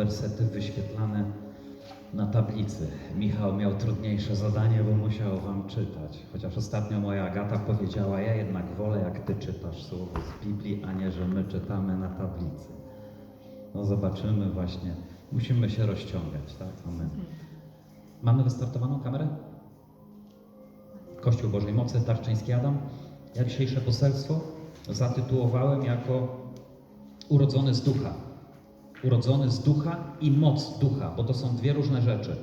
wersety wyświetlane na tablicy. Michał miał trudniejsze zadanie, bo musiał wam czytać. Chociaż ostatnio moja Agata powiedziała, ja jednak wolę jak ty czytasz słowo z Biblii, a nie, że my czytamy na tablicy. No zobaczymy właśnie. Musimy się rozciągać, tak? Amen. Mamy wystartowaną kamerę? Kościół Bożej Mocy, Tarczyński Adam. Ja dzisiejsze poselstwo zatytułowałem jako urodzony z ducha. Urodzony z ducha i moc ducha, bo to są dwie różne rzeczy.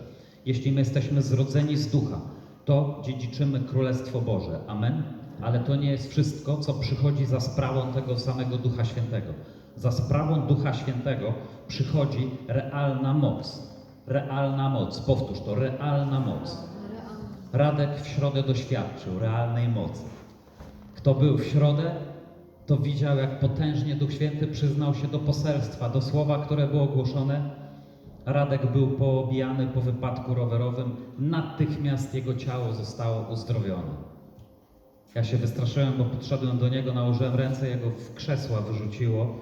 Jeśli my jesteśmy zrodzeni z ducha, to dziedziczymy Królestwo Boże. Amen. Ale to nie jest wszystko, co przychodzi za sprawą tego samego Ducha Świętego. Za sprawą Ducha Świętego przychodzi realna moc. Realna moc. Powtórz to, realna moc. Radek w środę doświadczył realnej mocy. Kto był w środę, to widział, jak potężnie Duch Święty przyznał się do poselstwa, do słowa, które było ogłoszone. Radek był poobijany po wypadku rowerowym, natychmiast jego ciało zostało uzdrowione. Ja się wystraszyłem, bo podszedłem do niego, nałożyłem ręce, jego w krzesła wyrzuciło.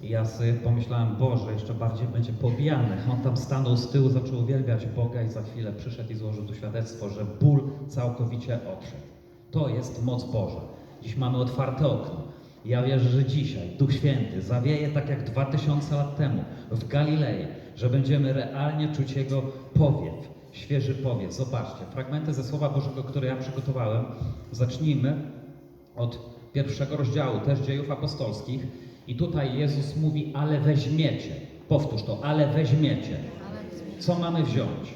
I ja sobie pomyślałem, Boże, jeszcze bardziej będzie pobijany. On tam stanął z tyłu, zaczął uwielbiać Boga i za chwilę przyszedł i złożył tu świadectwo, że ból całkowicie odszedł. To jest moc Boża. Dziś mamy otwarte okno. Ja wierzę, że dzisiaj Duch Święty zawieje tak jak dwa tysiące lat temu w Galilei, że będziemy realnie czuć Jego powiew, świeży powiew. Zobaczcie, fragmenty ze Słowa Bożego, które ja przygotowałem. Zacznijmy od pierwszego rozdziału, też dziejów apostolskich. I tutaj Jezus mówi, ale weźmiecie. Powtórz to, ale weźmiecie. Co mamy wziąć?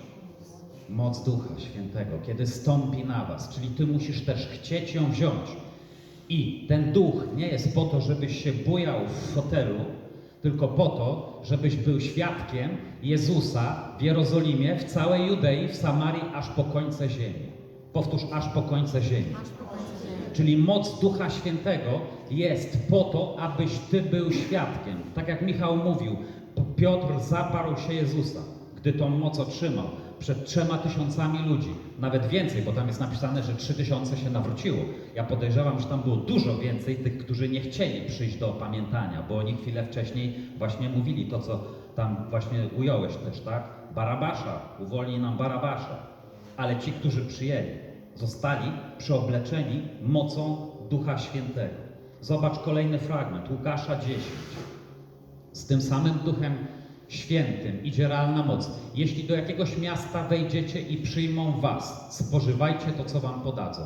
Moc Ducha Świętego, kiedy stąpi na was, czyli ty musisz też chcieć ją wziąć. I ten duch nie jest po to, żebyś się bujał w fotelu, tylko po to, żebyś był świadkiem Jezusa w Jerozolimie, w całej Judei, w Samarii, aż po końce ziemi. Powtórz, aż po końce ziemi. Czyli moc Ducha Świętego jest po to, abyś ty był świadkiem. Tak jak Michał mówił, Piotr zaparł się Jezusa, gdy tą moc otrzymał przed trzema tysiącami ludzi, nawet więcej, bo tam jest napisane, że trzy tysiące się nawróciło. Ja podejrzewam, że tam było dużo więcej tych, którzy nie chcieli przyjść do opamiętania, bo oni chwilę wcześniej właśnie mówili to, co tam właśnie ująłeś też, tak? Barabasza, uwolnij nam Barabasza. Ale ci, którzy przyjęli, zostali przeobleczeni mocą Ducha Świętego. Zobacz kolejny fragment, Łukasza 10. Z tym samym Duchem Świętym idzie realna moc. Jeśli do jakiegoś miasta wejdziecie i przyjmą was, spożywajcie to, co wam podadzą.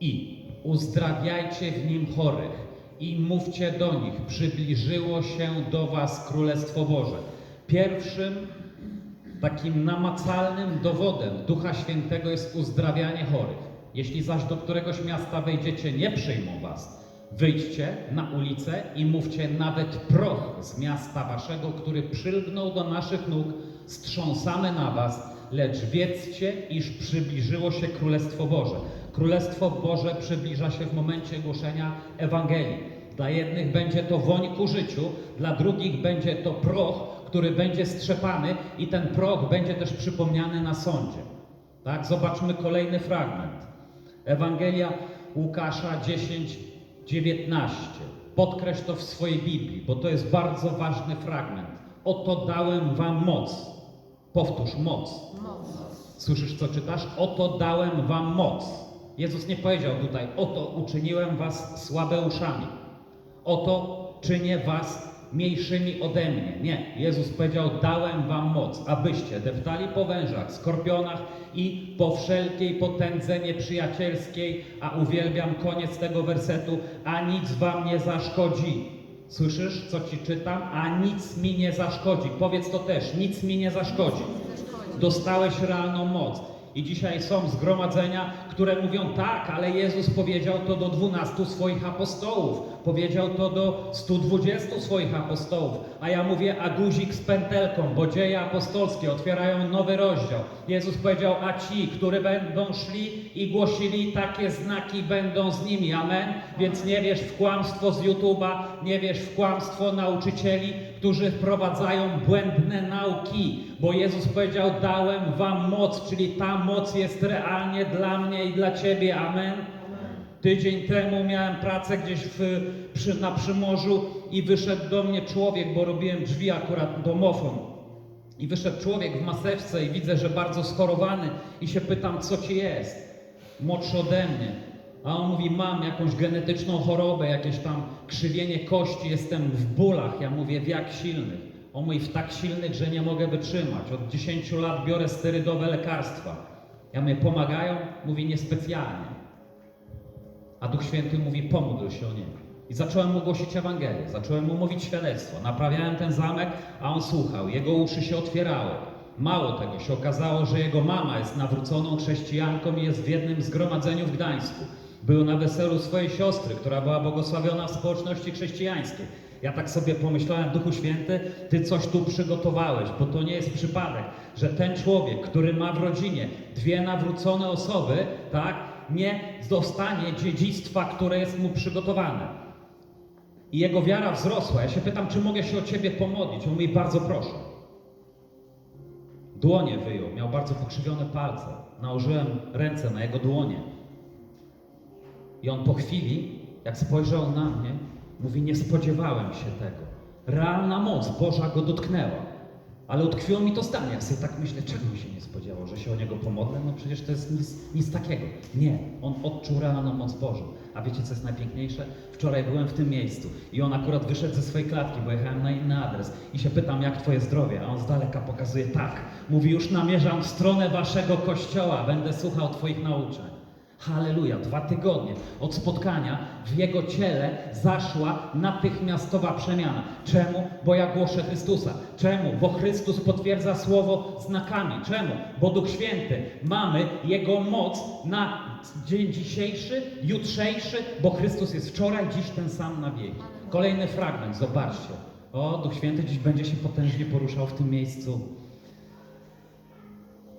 I uzdrawiajcie w nim chorych i mówcie do nich, przybliżyło się do was Królestwo Boże. Pierwszym takim namacalnym dowodem Ducha Świętego jest uzdrawianie chorych. Jeśli zaś do któregoś miasta wejdziecie, nie przyjmą was. Wyjdźcie na ulicę i mówcie nawet proch z miasta waszego, który przylgnął do naszych nóg, strząsamy na was, lecz wiedzcie, iż przybliżyło się Królestwo Boże. Królestwo Boże przybliża się w momencie głoszenia Ewangelii. Dla jednych będzie to woń ku życiu, dla drugich będzie to proch, który będzie strzepany i ten proch będzie też przypomniany na sądzie. Tak, zobaczmy kolejny fragment. Ewangelia Łukasza 10, 19. Podkreśl to w swojej Biblii, bo to jest bardzo ważny fragment. Oto dałem wam moc. Powtórz moc. Słyszysz, co czytasz? Oto dałem wam moc. Jezus nie powiedział tutaj, oto uczyniłem was słabeuszami. Oto czynię was mniejszymi ode mnie. Nie. Jezus powiedział, dałem wam moc, abyście deptali po wężach, skorpionach i po wszelkiej potędze nieprzyjacielskiej, a uwielbiam koniec tego wersetu, a nic wam nie zaszkodzi. Słyszysz, co ci czytam? A nic mi nie zaszkodzi. Powiedz to też, nic mi nie zaszkodzi. Dostałeś realną moc. I dzisiaj są zgromadzenia, które mówią tak, ale Jezus powiedział to do 12 swoich apostołów, powiedział to do 120 swoich apostołów, a ja mówię, a guzik z pętelką, bo dzieje apostolskie otwierają nowy rozdział. Jezus powiedział, a ci, którzy będą szli i głosili, takie znaki będą z nimi, amen. Więc nie wierz w kłamstwo z YouTube'a, nie wierz w kłamstwo nauczycieli, którzy wprowadzają błędne nauki, bo Jezus powiedział, dałem wam moc, czyli ta moc jest realnie dla mnie i dla ciebie, amen. Tydzień temu miałem pracę gdzieś w, przy, na Przymorzu i wyszedł do mnie człowiek, bo robiłem drzwi akurat domofon. I wyszedł człowiek w maseczce i widzę, że bardzo schorowany i się pytam, co ci jest? Młodszy ode mnie. A on mówi, mam jakąś genetyczną chorobę, jakieś tam krzywienie kości, jestem w bólach. Ja mówię, w jak silnych? On mówi, w tak silnych, że nie mogę wytrzymać. Od 10 lat biorę sterydowe lekarstwa. Ja mówię, pomagają? Mówi, niespecjalnie. A Duch Święty mówi, pomódl się o niego. I zacząłem mu głosić Ewangelię, zacząłem mu mówić świadectwo. Naprawiałem ten zamek, a on słuchał. Jego uszy się otwierały. Mało tego, się okazało, że jego mama jest nawróconą chrześcijanką i jest w jednym zgromadzeniu w Gdańsku. Był na weselu swojej siostry, która była błogosławiona w społeczności chrześcijańskiej. Ja tak sobie pomyślałem, Duchu Święty, Ty coś tu przygotowałeś, bo to nie jest przypadek, że ten człowiek, który ma w rodzinie dwie nawrócone osoby, tak, nie dostanie dziedzictwa, które jest mu przygotowane. I jego wiara wzrosła. Ja się pytam, czy mogę się o Ciebie pomodlić? On mówi, bardzo proszę. Dłonie wyjął, miał bardzo pokrzywione palce. Nałożyłem ręce na jego dłonie. I on po chwili, jak spojrzał na mnie, mówi: Nie spodziewałem się tego. Realna moc Boża go dotknęła. Ale utkwiło mi to zdanie. Ja sobie tak myślę, czego mi się nie spodziewał, że się o niego pomodlę? No przecież to jest nic, nic takiego. Nie, on odczuł realną moc Bożą. A wiecie, co jest najpiękniejsze? Wczoraj byłem w tym miejscu i on akurat wyszedł ze swojej klatki, bo jechałem na inny adres i się pytam, jak twoje zdrowie? A on z daleka pokazuje tak. Mówi, już namierzam w stronę waszego kościoła, będę słuchał twoich nauczeń. Halleluja, dwa tygodnie od spotkania w jego ciele zaszła natychmiastowa przemiana. Czemu? Bo ja głoszę Chrystusa. Czemu? Bo Chrystus potwierdza słowo znakami. Czemu? Bo Duch Święty mamy Jego moc na dzień dzisiejszy, jutrzejszy, bo Chrystus jest wczoraj, dziś ten sam na wieki. Kolejny fragment, zobaczcie. O, Duch Święty dziś będzie się potężnie poruszał w tym miejscu.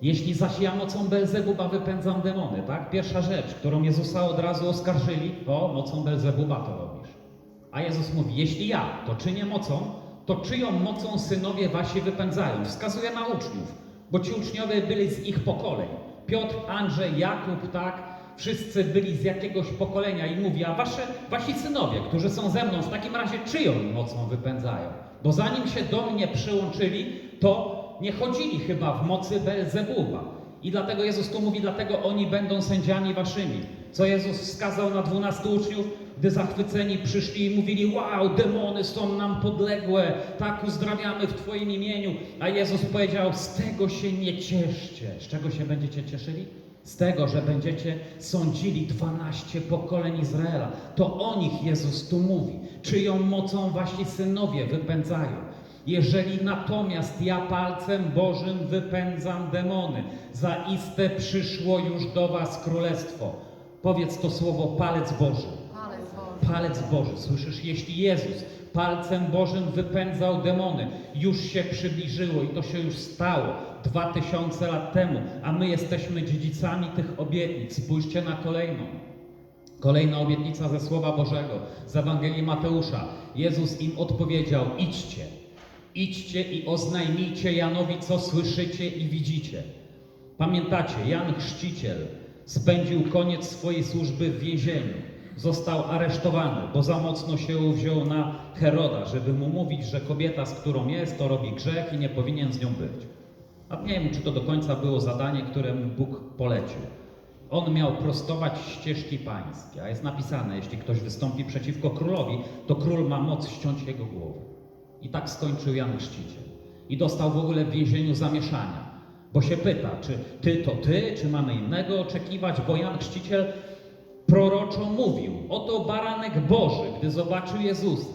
Jeśli zaś ja mocą Belzebuba wypędzam demony, tak? Pierwsza rzecz, którą Jezusa od razu oskarżyli, o, mocą Belzebuba to robisz. A Jezus mówi, jeśli ja to czynię mocą, to czyją mocą synowie wasi wypędzają? Wskazuje na uczniów, bo ci uczniowie byli z ich pokoleń. Piotr, Andrzej, Jakub, tak? Wszyscy byli z jakiegoś pokolenia i mówi, a wasze, wasi synowie, którzy są ze mną, w takim razie czyją mocą wypędzają? Bo zanim się do mnie przyłączyli, to nie chodzili chyba w mocy Belzebuba. I dlatego Jezus tu mówi, dlatego oni będą sędziami waszymi. Co Jezus wskazał na dwunastu uczniów, gdy zachwyceni przyszli i mówili, wow, demony są nam podległe, tak uzdrawiamy w Twoim imieniu. A Jezus powiedział, z tego się nie cieszcie. Z czego się będziecie cieszyli? Z tego, że będziecie sądzili 12 pokoleń Izraela. To o nich Jezus tu mówi. Czyją mocą wasi synowie wypędzają. Jeżeli natomiast ja palcem Bożym wypędzam demony, zaiste przyszło już do was królestwo. Powiedz to słowo palec Boży. Palec Boży. Palec Boży, słyszysz? Jeśli Jezus palcem Bożym wypędzał demony, już się przybliżyło i to się już stało dwa tysiące lat temu, a my jesteśmy dziedzicami tych obietnic. Spójrzcie na kolejną. Kolejna obietnica ze Słowa Bożego, z Ewangelii Mateusza. Jezus im odpowiedział: idźcie, idźcie i oznajmijcie Janowi, co słyszycie i widzicie. Pamiętacie, Jan Chrzciciel spędził koniec swojej służby w więzieniu. Został aresztowany, bo za mocno się uwziął na Heroda, żeby mu mówić, że kobieta, z którą jest, to robi grzech i nie powinien z nią być. A nie wiem, czy to do końca było zadanie, które mu Bóg polecił. On miał prostować ścieżki pańskie, a jest napisane, jeśli ktoś wystąpi przeciwko królowi, to król ma moc ściąć jego głowę. I tak skończył Jan Chrzciciel. I dostał w ogóle w więzieniu zamieszania. Bo się pyta, czy ty to ty, czy mamy innego oczekiwać, bo Jan Chrzciciel proroczo mówił, oto baranek Boży, gdy zobaczył Jezusa.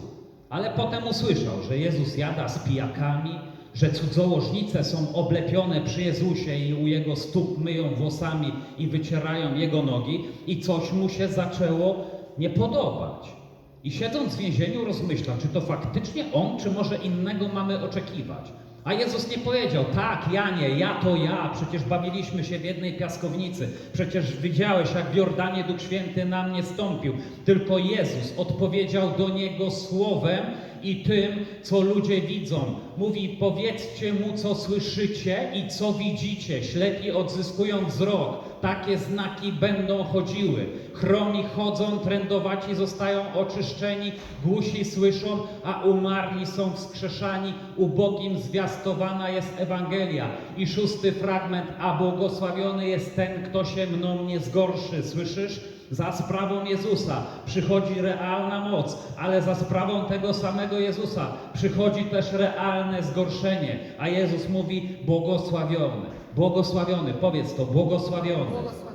Ale potem usłyszał, że Jezus jada z pijakami, że cudzołożnice są oblepione przy Jezusie i u Jego stóp myją włosami i wycierają Jego nogi i coś mu się zaczęło nie podobać. I siedząc w więzieniu rozmyśla, czy to faktycznie On, czy może innego mamy oczekiwać. A Jezus nie powiedział, tak, Janie, ja to ja, przecież bawiliśmy się w jednej piaskownicy, przecież widziałeś, jak w Jordanie Duch Święty na mnie stąpił. Tylko Jezus odpowiedział do niego słowem i tym, co ludzie widzą. Mówi, powiedzcie mu, co słyszycie i co widzicie. Ślepi odzyskują wzrok, takie znaki będą chodziły. Chromi chodzą, trędowaci zostają oczyszczeni, głusi słyszą, a umarli są wskrzeszani. Ubogim zwiastowana jest Ewangelia. I szósty fragment, a błogosławiony jest ten, kto się mną nie zgorszy. Słyszysz? Za sprawą Jezusa przychodzi realna moc, ale za sprawą tego samego Jezusa przychodzi też realne zgorszenie. A Jezus mówi błogosławiony. Błogosławiony, powiedz to, błogosławiony. Błogosławiony.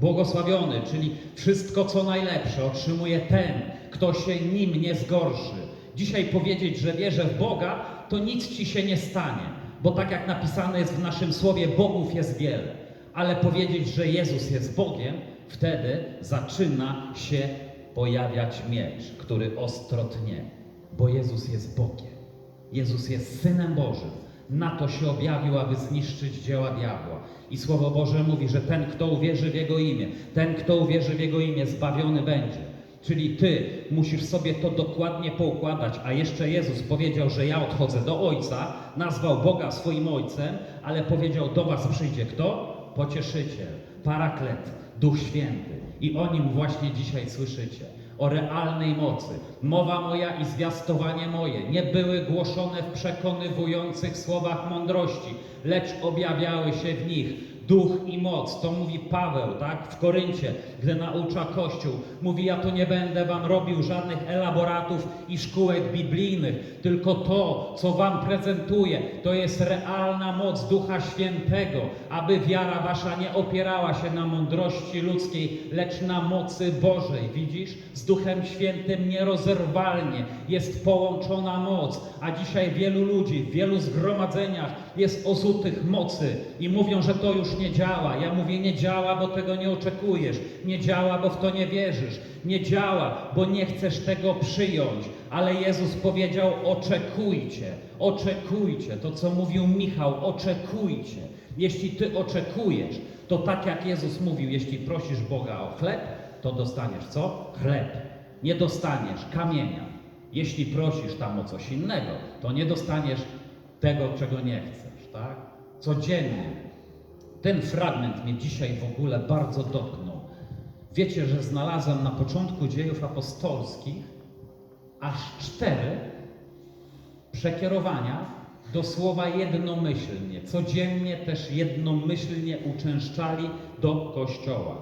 Błogosławiony, czyli wszystko co najlepsze otrzymuje ten, kto się nim nie zgorszy. Dzisiaj powiedzieć, że wierzę w Boga, to nic ci się nie stanie, bo tak jak napisane jest w naszym słowie, Bogów jest wiele. Ale powiedzieć, że Jezus jest Bogiem, wtedy zaczyna się pojawiać miecz, który ostro tnie, bo Jezus jest Bogiem. Jezus jest Synem Bożym. Na to się objawił, aby zniszczyć dzieła diabła. I Słowo Boże mówi, że ten, kto uwierzy w Jego imię, ten, kto uwierzy w Jego imię, zbawiony będzie. Czyli Ty musisz sobie to dokładnie poukładać, a jeszcze Jezus powiedział, że ja odchodzę do Ojca, nazwał Boga swoim Ojcem, ale powiedział, do Was przyjdzie kto? Pocieszyciel, Paraklet, Duch Święty. I o Nim właśnie dzisiaj słyszycie o realnej mocy. Mowa moja i zwiastowanie moje nie były głoszone w przekonywujących słowach mądrości, lecz objawiały się w nich duch i moc. To mówi Paweł, tak, w Koryncie, gdy naucza Kościół. Mówi, ja tu nie będę wam robił żadnych elaboratów i szkółek biblijnych, tylko to, co wam prezentuję, to jest realna moc Ducha Świętego, aby wiara wasza nie opierała się na mądrości ludzkiej, lecz na mocy Bożej. Widzisz? Z Duchem Świętym nierozerwalnie jest połączona moc, a dzisiaj wielu ludzi w wielu zgromadzeniach jest ozutych mocy i mówią, że to już nie działa. Ja mówię, nie działa, bo tego nie oczekujesz. Nie działa, bo w to nie wierzysz. Nie działa, bo nie chcesz tego przyjąć. Ale Jezus powiedział: oczekujcie, oczekujcie. To, co mówił Michał, oczekujcie. Jeśli ty oczekujesz, to tak jak Jezus mówił, jeśli prosisz Boga o chleb, to dostaniesz co? Chleb. Nie dostaniesz kamienia. Jeśli prosisz tam o coś innego, to nie dostaniesz tego, czego nie chcesz? Codziennie. Ten fragment mnie dzisiaj w ogóle bardzo dotknął. Wiecie, że znalazłem na początku dziejów apostolskich aż cztery przekierowania do słowa jednomyślnie. Codziennie też jednomyślnie uczęszczali do Kościoła.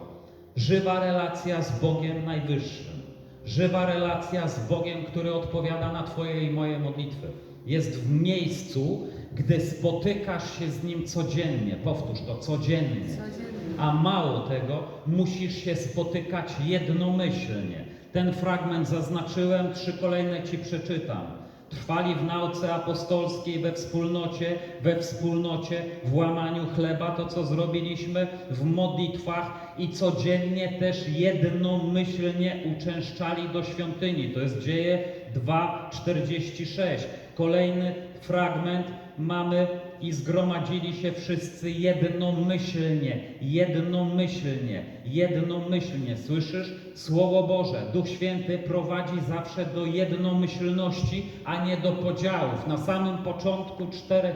Żywa relacja z Bogiem Najwyższym. Żywa relacja z Bogiem, który odpowiada na Twoje i moje modlitwy. Jest w miejscu, gdy spotykasz się z Nim codziennie. Powtórz to, codziennie. Codziennie. A mało tego, musisz się spotykać jednomyślnie. Ten fragment zaznaczyłem, trzy kolejne Ci przeczytam. Trwali w nauce apostolskiej we wspólnocie, we wspólnocie, w łamaniu chleba, to co zrobiliśmy, w modlitwach i codziennie też jednomyślnie uczęszczali do świątyni. To jest dzieje 2,46. Kolejny fragment mamy i zgromadzili się wszyscy jednomyślnie, jednomyślnie, jednomyślnie. Słyszysz? Słowo Boże, Duch Święty prowadzi zawsze do jednomyślności, a nie do podziałów. Na samym początku cztery,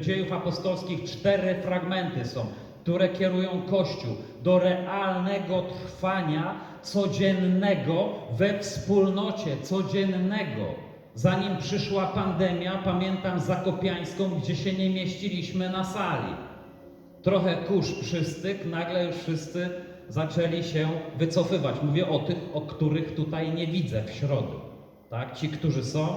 dziejów apostolskich cztery fragmenty są, które kierują Kościół do realnego trwania codziennego we wspólnocie, codziennego. Zanim przyszła pandemia, pamiętam Zakopiańską, gdzie się nie mieściliśmy na sali. Trochę kurz przystykł, nagle już wszyscy zaczęli się wycofywać. Mówię o tych, o których tutaj nie widzę w środę. Tak? Ci, którzy są,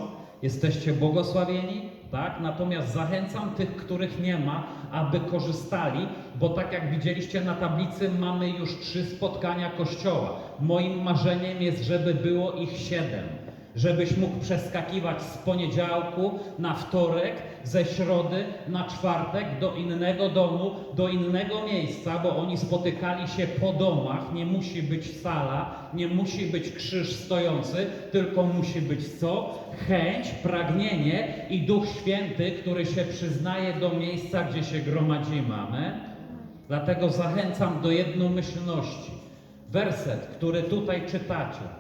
jesteście błogosławieni, tak? Natomiast zachęcam tych, których nie ma, aby korzystali, bo tak jak widzieliście na tablicy, mamy już trzy spotkania kościoła. Moim marzeniem jest, żeby było ich siedem żebyś mógł przeskakiwać z poniedziałku na wtorek, ze środy na czwartek do innego domu, do innego miejsca, bo oni spotykali się po domach. Nie musi być sala, nie musi być krzyż stojący, tylko musi być co? Chęć, pragnienie i Duch Święty, który się przyznaje do miejsca, gdzie się gromadzimy. Amen? Dlatego zachęcam do jednomyślności. Werset, który tutaj czytacie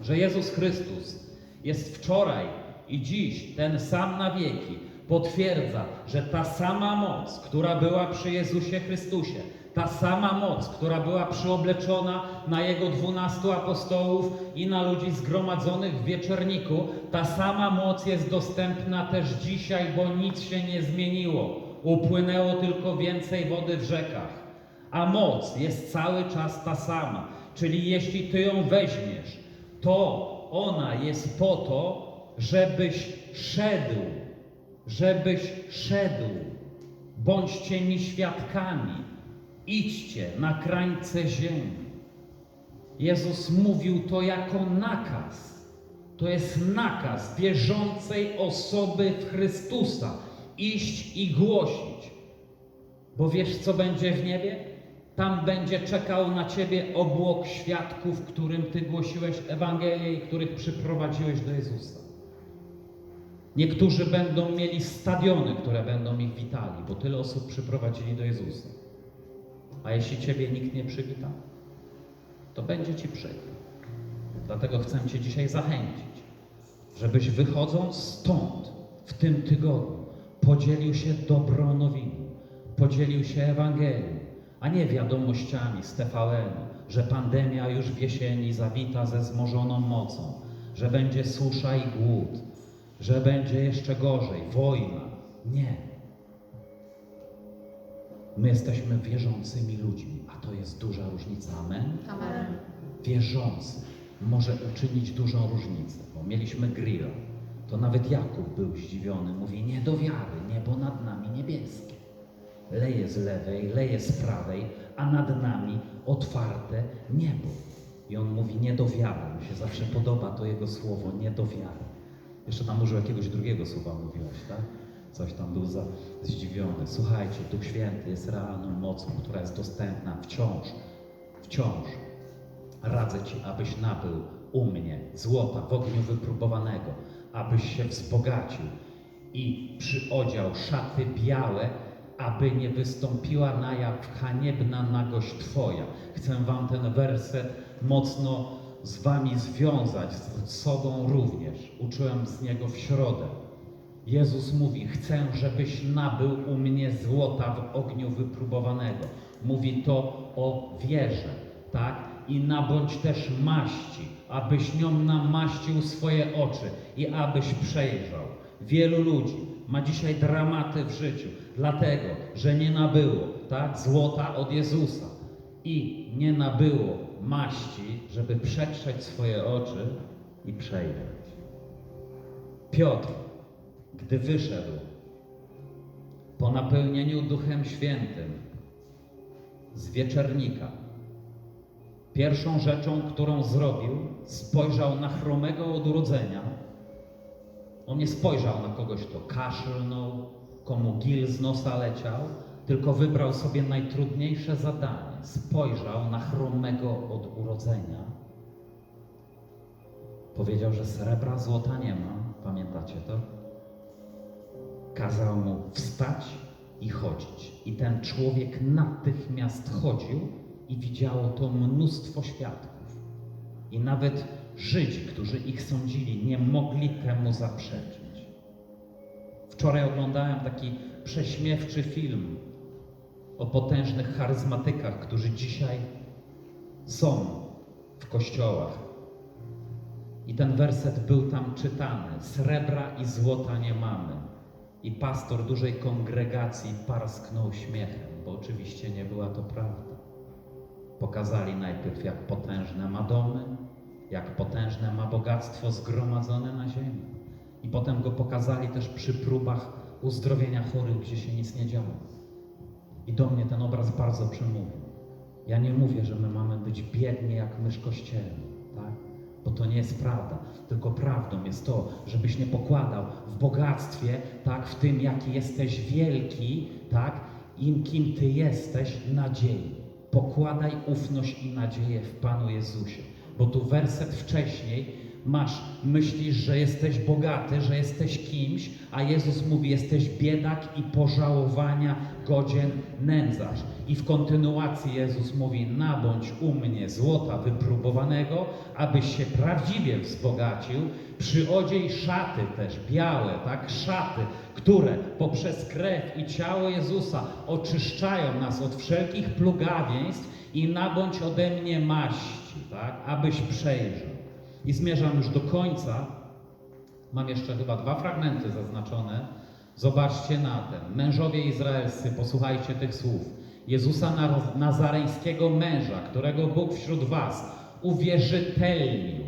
że Jezus Chrystus jest wczoraj i dziś ten sam na wieki. potwierdza, że ta sama moc, która była przy Jezusie Chrystusie, ta sama moc, która była przyobleczona na Jego dwunastu apostołów i na ludzi zgromadzonych w wieczorniku, ta sama moc jest dostępna też dzisiaj, bo nic się nie zmieniło. Upłynęło tylko więcej wody w rzekach. A moc jest cały czas ta sama. Czyli jeśli Ty ją weźmiesz, to ona jest po to, żebyś szedł, żebyś szedł. Bądźcie mi świadkami. Idźcie na krańce ziemi. Jezus mówił to jako nakaz. To jest nakaz wierzącej osoby w Chrystusa. Iść i głosić. Bo wiesz, co będzie w niebie? Tam będzie czekał na ciebie obłok świadków, którym ty głosiłeś Ewangelię i których przyprowadziłeś do Jezusa. Niektórzy będą mieli stadiony, które będą ich witali, bo tyle osób przyprowadzili do Jezusa. A jeśli ciebie nikt nie przywita, to będzie ci przykro. Dlatego chcę cię dzisiaj zachęcić, żebyś wychodząc stąd w tym tygodniu podzielił się dobrą nowiną, podzielił się Ewangelią, a nie wiadomościami z TVN-u, że pandemia już w jesieni zawita ze wzmożoną mocą, że będzie susza i głód, że będzie jeszcze gorzej, wojna. Nie. My jesteśmy wierzącymi ludźmi, a to jest duża różnica. Amen Amen. wierzący może uczynić dużą różnicę. Bo mieliśmy grilla, to nawet Jakub był zdziwiony. Mówi, nie do wiary, niebo nad nami niebieskie. Leje z lewej, leje z prawej, a nad nami otwarte niebo. I on mówi, nie do. Mi się zawsze podoba to jego słowo, nie do wiary. Jeszcze tam użył jakiegoś drugiego słowa mówiłeś, tak? Coś tam był za zdziwiony. Słuchajcie, Duch Święty jest realną mocą, która jest dostępna wciąż, wciąż. Radzę Ci, abyś nabył u mnie złota w ogniu wypróbowanego, abyś się wzbogacił i przyodział szaty białe, aby nie wystąpiła na jaw haniebna nagość Twoja. Chcę Wam ten werset mocno z Wami związać, z sobą również. Uczyłem z niego w środę. Jezus mówi: Chcę, żebyś nabył u mnie złota w ogniu wypróbowanego. Mówi to o wierze, tak? I nabądź też maści, abyś nią namaścił swoje oczy i abyś przejrzał. Wielu ludzi ma dzisiaj dramaty w życiu, dlatego, że nie nabyło, tak? Złota od Jezusa i nie nabyło maści, żeby przetrzeć swoje oczy i przejrzeć. Piotr, gdy wyszedł po napełnieniu Duchem Świętym z wieczernika, pierwszą rzeczą, którą zrobił, spojrzał na chromego od urodzenia. On nie spojrzał na kogoś, kto kaszlnął, komu gil z nosa leciał, tylko wybrał sobie najtrudniejsze zadanie. Spojrzał na chromego od urodzenia. Powiedział, że srebra, złota nie ma. Pamiętacie to? Kazał mu wstać i chodzić. I ten człowiek natychmiast chodził i widziało to mnóstwo świadków. I nawet Żydzi, którzy ich sądzili, nie mogli temu zaprzeczyć. Wczoraj oglądałem taki prześmiewczy film o potężnych charyzmatykach, którzy dzisiaj są w kościołach. I ten werset był tam czytany. Srebra i złota nie mamy. I pastor dużej kongregacji parsknął śmiechem, bo oczywiście nie była to prawda. Pokazali najpierw, jak potężne ma domy, jak potężne ma bogactwo zgromadzone na ziemi. I potem go pokazali też przy próbach uzdrowienia chorych, gdzie się nic nie działo. I do mnie ten obraz bardzo przemówił. Ja nie mówię, że my mamy być biedni jak mysz kościelni, tak? Bo to nie jest prawda. Tylko prawdą jest to, żebyś nie pokładał w bogactwie, tak, w tym, jaki jesteś wielki, tak, im kim ty jesteś, nadziei. Pokładaj ufność i nadzieję w Panu Jezusie. Bo tu werset wcześniej Masz, myślisz, że jesteś bogaty, że jesteś kimś, a Jezus mówi, jesteś biedak i pożałowania godzien nędzarz. I w kontynuacji Jezus mówi, nabądź u mnie złota wypróbowanego, abyś się prawdziwie wzbogacił, przyodziej szaty też białe, tak, szaty, które poprzez krew i ciało Jezusa oczyszczają nas od wszelkich plugawieństw i nabądź ode mnie maści, tak, abyś przejrzał. I zmierzam już do końca. Mam jeszcze chyba dwa fragmenty zaznaczone. Zobaczcie na ten. Mężowie izraelscy, posłuchajcie tych słów. Jezusa Naz- Nazareńskiego męża, którego Bóg wśród was uwierzytelnił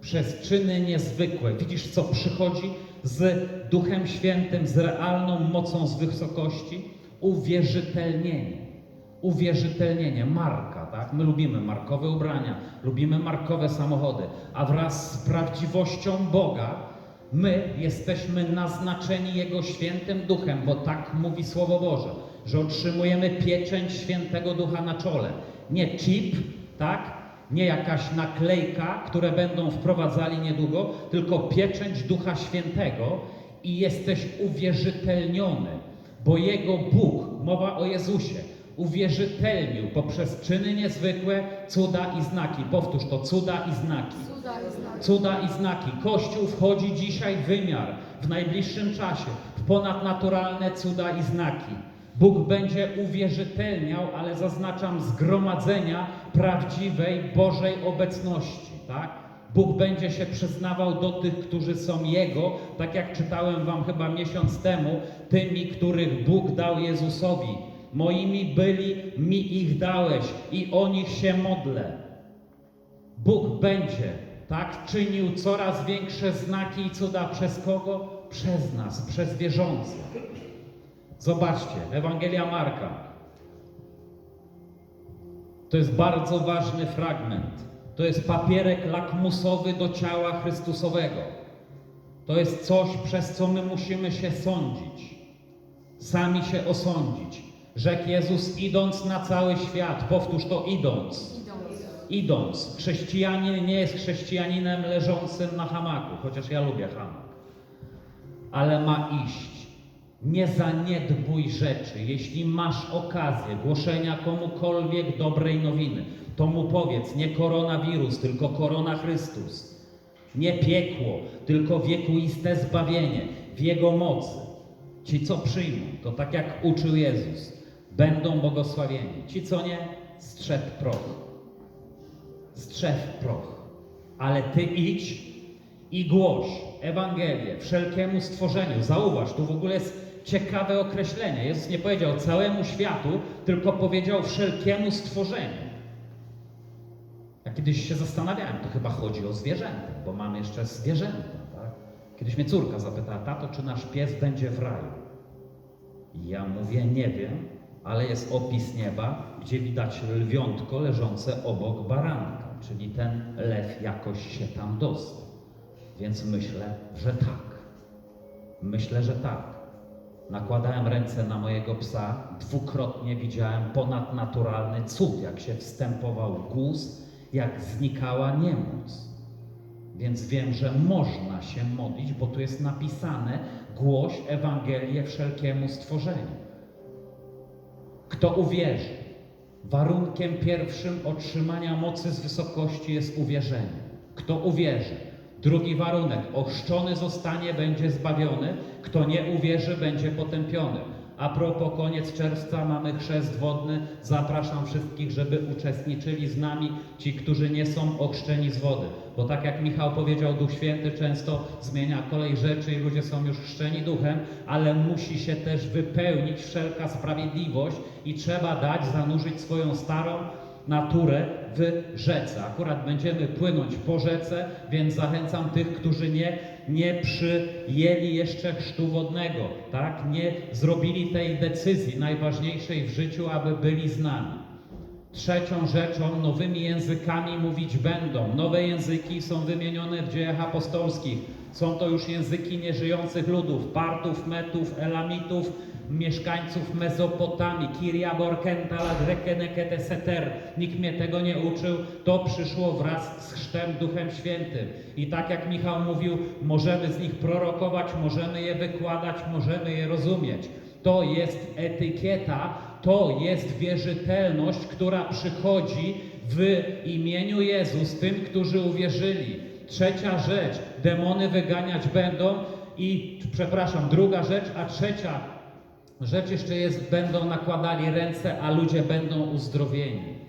przez czyny niezwykłe. Widzisz, co przychodzi z Duchem Świętym, z realną mocą z wysokości? Uwierzytelnienie. Uwierzytelnienie, marka, tak? My lubimy markowe ubrania, lubimy markowe samochody, a wraz z prawdziwością Boga my jesteśmy naznaczeni Jego świętym duchem, bo tak mówi Słowo Boże, że otrzymujemy pieczęć świętego ducha na czole. Nie chip, tak? Nie jakaś naklejka, które będą wprowadzali niedługo, tylko pieczęć ducha świętego i jesteś uwierzytelniony, bo Jego Bóg, mowa o Jezusie, uwierzytelnił poprzez czyny niezwykłe, cuda i znaki. Powtórz to, cuda i znaki. Cuda i znaki. Cuda i znaki. Kościół wchodzi dzisiaj w wymiar, w najbliższym czasie, w ponadnaturalne cuda i znaki. Bóg będzie uwierzytelniał, ale zaznaczam zgromadzenia prawdziwej Bożej obecności, tak? Bóg będzie się przyznawał do tych, którzy są Jego, tak jak czytałem Wam chyba miesiąc temu, tymi, których Bóg dał Jezusowi. Moimi byli, mi ich dałeś i o nich się modlę. Bóg będzie tak czynił coraz większe znaki i cuda przez kogo? Przez nas, przez wierzących. Zobaczcie, Ewangelia Marka. To jest bardzo ważny fragment. To jest papierek lakmusowy do ciała Chrystusowego. To jest coś, przez co my musimy się sądzić. Sami się osądzić. Rzekł Jezus, idąc na cały świat. Powtórz to, idąc Idąc. Chrześcijanin nie jest chrześcijaninem leżącym na hamaku, chociaż ja lubię hamak. Ale ma iść. Nie zaniedbuj rzeczy. Jeśli masz okazję głoszenia komukolwiek dobrej nowiny, to mu powiedz nie koronawirus, tylko korona Chrystus. Nie piekło, tylko wiekuiste zbawienie w Jego mocy. Ci, co przyjmą, to tak jak uczył Jezus, będą błogosławieni. Ci, co nie, strzep proch strzew proch. Ale ty idź i głoś Ewangelię wszelkiemu stworzeniu. Zauważ, tu w ogóle jest ciekawe określenie. Jezus nie powiedział całemu światu, tylko powiedział wszelkiemu stworzeniu. Ja kiedyś się zastanawiałem, to chyba chodzi o zwierzęta, bo mam jeszcze zwierzęta, tak? Kiedyś mnie córka zapytała, tato, czy nasz pies będzie w raju? Ja mówię, nie wiem, ale jest opis nieba, gdzie widać lwiątko leżące obok baranka, czyli ten lew jakoś się tam dostał. Więc myślę, że tak. Myślę, że tak. Nakładałem ręce na mojego psa, dwukrotnie widziałem ponadnaturalny cud, jak się wstępował guz, jak znikała niemoc. Więc wiem, że można się modlić, bo tu jest napisane: głoś Ewangelię wszelkiemu stworzeniu. Kto uwierzy? Warunkiem pierwszym otrzymania mocy z wysokości jest uwierzenie. Kto uwierzy? Drugi warunek: ochrzczony zostanie, będzie zbawiony. Kto nie uwierzy, będzie potępiony. A propos, koniec czerwca mamy chrzest wodny. Zapraszam wszystkich, żeby uczestniczyli z nami ci, którzy nie są ochrzczeni z wody. Bo tak jak Michał powiedział, Duch Święty często zmienia kolej rzeczy i ludzie są już chrzczeni duchem, ale musi się też wypełnić wszelka sprawiedliwość i trzeba dać, zanurzyć swoją starą naturę w rzece. Akurat będziemy płynąć po rzece, więc zachęcam tych, którzy nie, nie przyjęli jeszcze chrztu wodnego, tak? Nie zrobili tej decyzji najważniejszej w życiu, aby byli z nami. Trzecią rzeczą, nowymi językami mówić będą. Nowe języki są wymienione w dziejach apostolskich. Są to już języki nieżyjących ludów, partów, metów, elamitów, mieszkańców Mezopotamii, Kiria Borkenta, Ladrekenekete Seter. Nikt mnie tego nie uczył, to przyszło wraz z chrztem Duchem Świętym. I tak jak Michał mówił, możemy z nich prorokować, możemy je wykładać, możemy je rozumieć. To jest etykieta, to jest wierzytelność, która przychodzi w imieniu Jezus tym, którzy uwierzyli. Trzecia rzecz, demony wyganiać będą i, przepraszam, druga rzecz, a trzecia rzecz jeszcze jest, będą nakładali ręce, a ludzie będą uzdrowieni.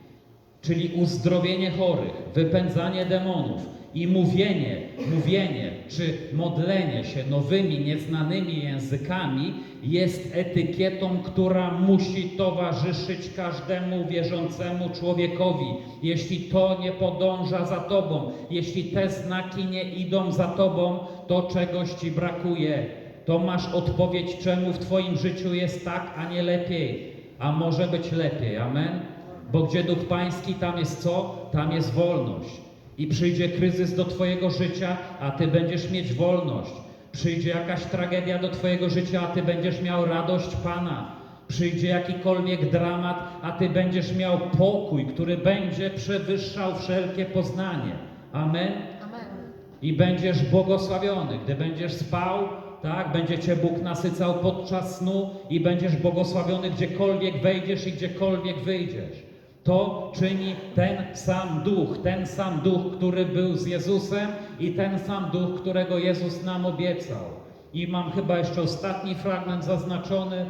Czyli uzdrowienie chorych, wypędzanie demonów i mówienie, mówienie czy modlenie się nowymi, nieznanymi językami jest etykietą, która musi towarzyszyć każdemu wierzącemu człowiekowi. Jeśli to nie podąża za tobą, jeśli te znaki nie idą za tobą, to czegoś ci brakuje. To masz odpowiedź, czemu w twoim życiu jest tak, a nie lepiej. A może być lepiej. Amen. Bo gdzie duch pański, tam jest co? Tam jest wolność. I przyjdzie kryzys do Twojego życia, a Ty będziesz mieć wolność. Przyjdzie jakaś tragedia do Twojego życia, a Ty będziesz miał radość Pana. Przyjdzie jakikolwiek dramat, a Ty będziesz miał pokój, który będzie przewyższał wszelkie poznanie. Amen Amen. i będziesz błogosławiony. Gdy będziesz spał, tak, będzie Cię Bóg nasycał podczas snu i będziesz błogosławiony gdziekolwiek wejdziesz i gdziekolwiek wyjdziesz. To czyni ten sam duch, ten sam duch, który był z Jezusem i ten sam duch, którego Jezus nam obiecał. I mam chyba jeszcze ostatni fragment zaznaczony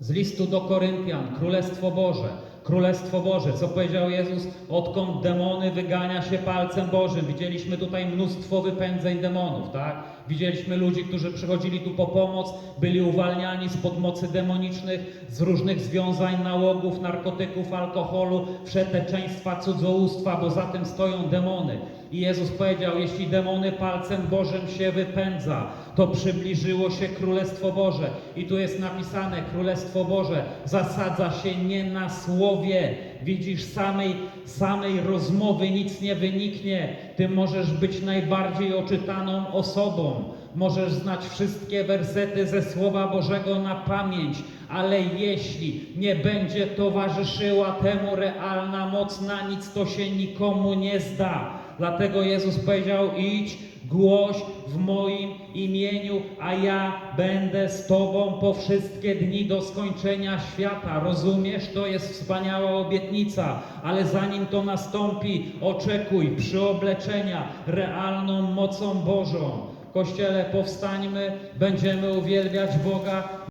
z listu do Koryntian, Królestwo Boże. Królestwo Boże, co powiedział Jezus, odkąd demony wygania się palcem Bożym. Widzieliśmy tutaj mnóstwo wypędzeń demonów, tak? Widzieliśmy ludzi, którzy przychodzili tu po pomoc, byli uwalniani z podmocy demonicznych, z różnych związań nałogów, narkotyków, alkoholu, wszeteczeństwa, cudzołóstwa, bo za tym stoją demony. I Jezus powiedział, jeśli demony palcem Bożym się wypędza, to przybliżyło się Królestwo Boże. I tu jest napisane, Królestwo Boże zasadza się nie na słowie. Widzisz, samej, samej rozmowy nic nie wyniknie. Ty możesz być najbardziej oczytaną osobą. Możesz znać wszystkie wersety ze Słowa Bożego na pamięć, ale jeśli nie będzie towarzyszyła temu realna moc na nic, to się nikomu nie zda. Dlatego Jezus powiedział: idź, głoś w moim imieniu, a ja będę z Tobą po wszystkie dni do skończenia świata. Rozumiesz? To jest wspaniała obietnica, ale zanim to nastąpi, oczekuj przyobleczenia realną mocą Bożą. Kościele, powstańmy, będziemy uwielbiać Boga.